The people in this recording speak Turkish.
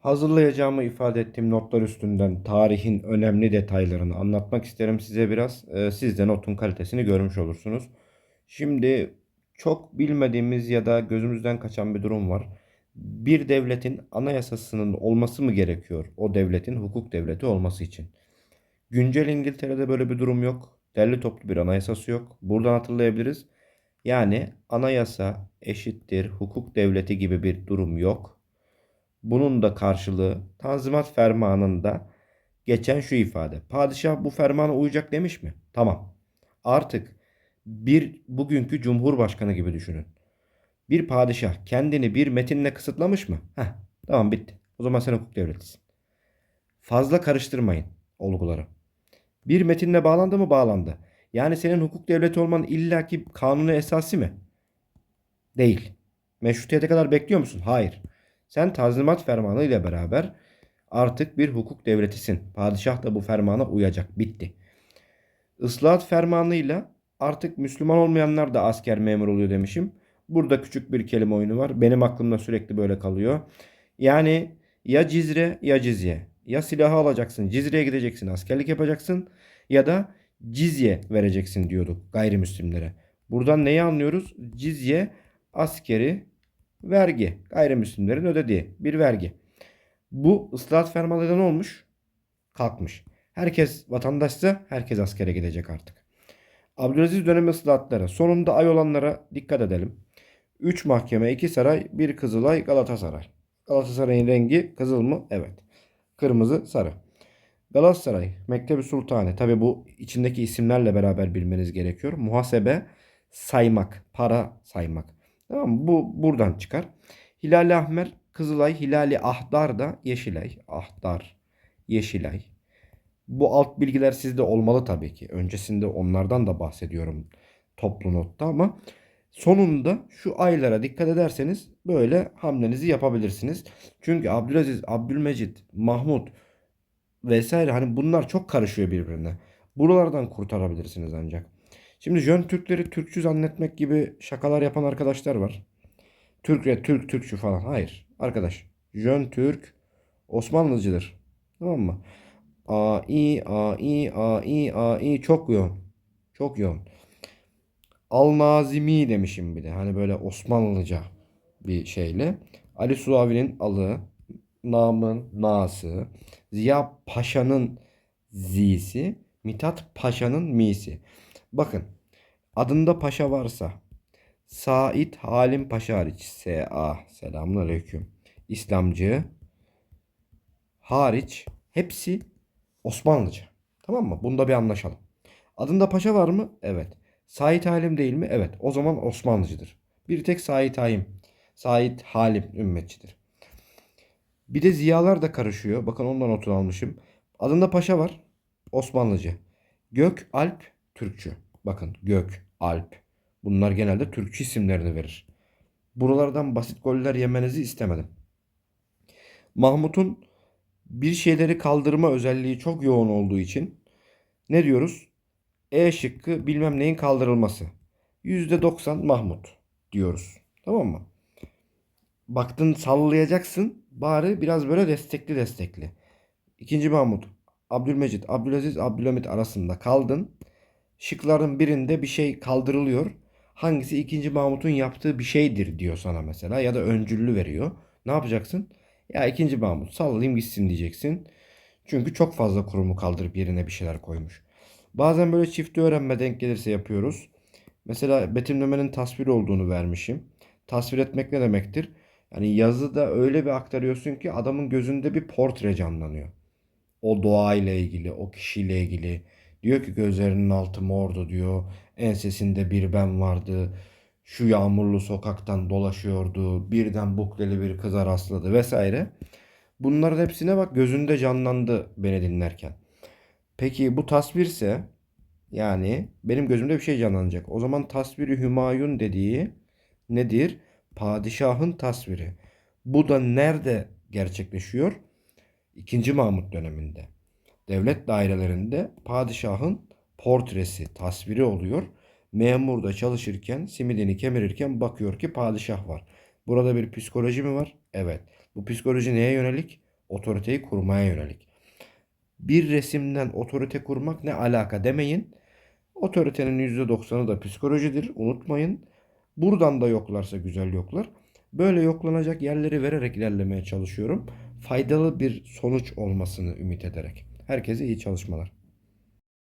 Hazırlayacağımı ifade ettiğim notlar üstünden tarihin önemli detaylarını anlatmak isterim size biraz. Ee, Siz de notun kalitesini görmüş olursunuz. Şimdi çok bilmediğimiz ya da gözümüzden kaçan bir durum var. Bir devletin anayasasının olması mı gerekiyor o devletin hukuk devleti olması için? Güncel İngiltere'de böyle bir durum yok. Derli toplu bir anayasası yok. Buradan hatırlayabiliriz. Yani anayasa eşittir hukuk devleti gibi bir durum yok. Bunun da karşılığı Tanzimat Fermanı'nda geçen şu ifade. Padişah bu fermana uyacak demiş mi? Tamam. Artık bir bugünkü cumhurbaşkanı gibi düşünün. Bir padişah kendini bir metinle kısıtlamış mı? Heh, tamam bitti. O zaman sen hukuk devletisin. Fazla karıştırmayın olguları. Bir metinle bağlandı mı bağlandı. Yani senin hukuk devleti olman illaki kanunu esası mı? Değil. Meşrutiyete kadar bekliyor musun? Hayır. Sen Tanzimat Fermanı ile beraber artık bir hukuk devletisin. Padişah da bu fermana uyacak. Bitti. Islahat fermanıyla artık Müslüman olmayanlar da asker memur oluyor demişim. Burada küçük bir kelime oyunu var. Benim aklımda sürekli böyle kalıyor. Yani ya cizre ya cizye. Ya silahı alacaksın, cizreye gideceksin, askerlik yapacaksın ya da cizye vereceksin diyorduk gayrimüslimlere. Buradan neyi anlıyoruz? Cizye askeri vergi. Gayrimüslimlerin ödediği bir vergi. Bu ıslahat fermanıyla ne olmuş? Kalkmış. Herkes vatandaşsa herkes askere gidecek artık. Abdülaziz dönemi ıslahatları. Sonunda ay olanlara dikkat edelim. 3 mahkeme, 2 saray, 1 Kızılay, Galatasaray. Galatasaray'ın rengi kızıl mı? Evet. Kırmızı, sarı. Galatasaray, Mektebi Sultani. Tabi bu içindeki isimlerle beraber bilmeniz gerekiyor. Muhasebe, saymak, para saymak. Tamam mı? Bu buradan çıkar. Hilali Ahmer, Kızılay, Hilali Ahdar da Yeşilay. Ahdar, Yeşilay. Bu alt bilgiler sizde olmalı tabii ki. Öncesinde onlardan da bahsediyorum toplu notta ama sonunda şu aylara dikkat ederseniz böyle hamlenizi yapabilirsiniz. Çünkü Abdülaziz, Abdülmecit, Mahmut vesaire hani bunlar çok karışıyor birbirine. Buralardan kurtarabilirsiniz ancak. Şimdi Jön Türkleri Türkçü zannetmek gibi şakalar yapan arkadaşlar var. Türk Türk Türkçü falan. Hayır. Arkadaş. Jön Türk Osmanlıcıdır. Tamam mı? A i a i a i a i çok yoğun. Çok yoğun. Al Nazimi demişim bir de. Hani böyle Osmanlıca bir şeyle. Ali Suavi'nin alı, Nam'ın nası, Ziya Paşa'nın zisi, Mithat Paşa'nın misi. Bakın adında paşa varsa Said Halim Paşa hariç S.A. Selamun Aleyküm. İslamcı hariç hepsi Osmanlıca. Tamam mı? Bunda bir anlaşalım. Adında paşa var mı? Evet. Said Halim değil mi? Evet. O zaman Osmanlıcıdır. Bir tek Said Halim. Said Halim ümmetçidir. Bir de ziyalar da karışıyor. Bakın ondan notunu almışım. Adında paşa var. Osmanlıcı. Gök Alp Türkçü. Bakın Gök Alp. Bunlar genelde Türkçü isimlerini verir. Buralardan basit goller yemenizi istemedim. Mahmut'un bir şeyleri kaldırma özelliği çok yoğun olduğu için ne diyoruz? E şıkkı bilmem neyin kaldırılması. %90 Mahmut diyoruz. Tamam mı? Baktın sallayacaksın. Bari biraz böyle destekli destekli. İkinci Mahmut, Abdülmecit, Abdülaziz, Abdülhamit arasında kaldın. Şıkların birinde bir şey kaldırılıyor. Hangisi ikinci Mahmut'un yaptığı bir şeydir diyor sana mesela ya da öncüllü veriyor. Ne yapacaksın? Ya ikinci Mahmut sallayayım gitsin diyeceksin. Çünkü çok fazla kurumu kaldırıp yerine bir şeyler koymuş. Bazen böyle çiftli öğrenme denk gelirse yapıyoruz. Mesela betimlemenin tasvir olduğunu vermişim. Tasvir etmek ne demektir? Yani yazıda öyle bir aktarıyorsun ki adamın gözünde bir portre canlanıyor. O doğayla ilgili, o kişiyle ilgili. Diyor ki gözlerinin altı mordu diyor. Ensesinde bir ben vardı. Şu yağmurlu sokaktan dolaşıyordu. Birden bukleli bir kıza rastladı vesaire. Bunların hepsine bak gözünde canlandı beni dinlerken. Peki bu tasvirse yani benim gözümde bir şey canlanacak. O zaman tasviri Hümayun dediği nedir? Padişahın tasviri. Bu da nerede gerçekleşiyor? İkinci Mahmut döneminde. Devlet dairelerinde padişahın portresi, tasviri oluyor. Memur da çalışırken, simidini kemirirken bakıyor ki padişah var. Burada bir psikoloji mi var? Evet. Bu psikoloji neye yönelik? Otoriteyi kurmaya yönelik. Bir resimden otorite kurmak ne alaka demeyin. Otoritenin %90'ı da psikolojidir. Unutmayın. Buradan da yoklarsa güzel yoklar. Böyle yoklanacak yerleri vererek ilerlemeye çalışıyorum. Faydalı bir sonuç olmasını ümit ederek. Herkese iyi çalışmalar.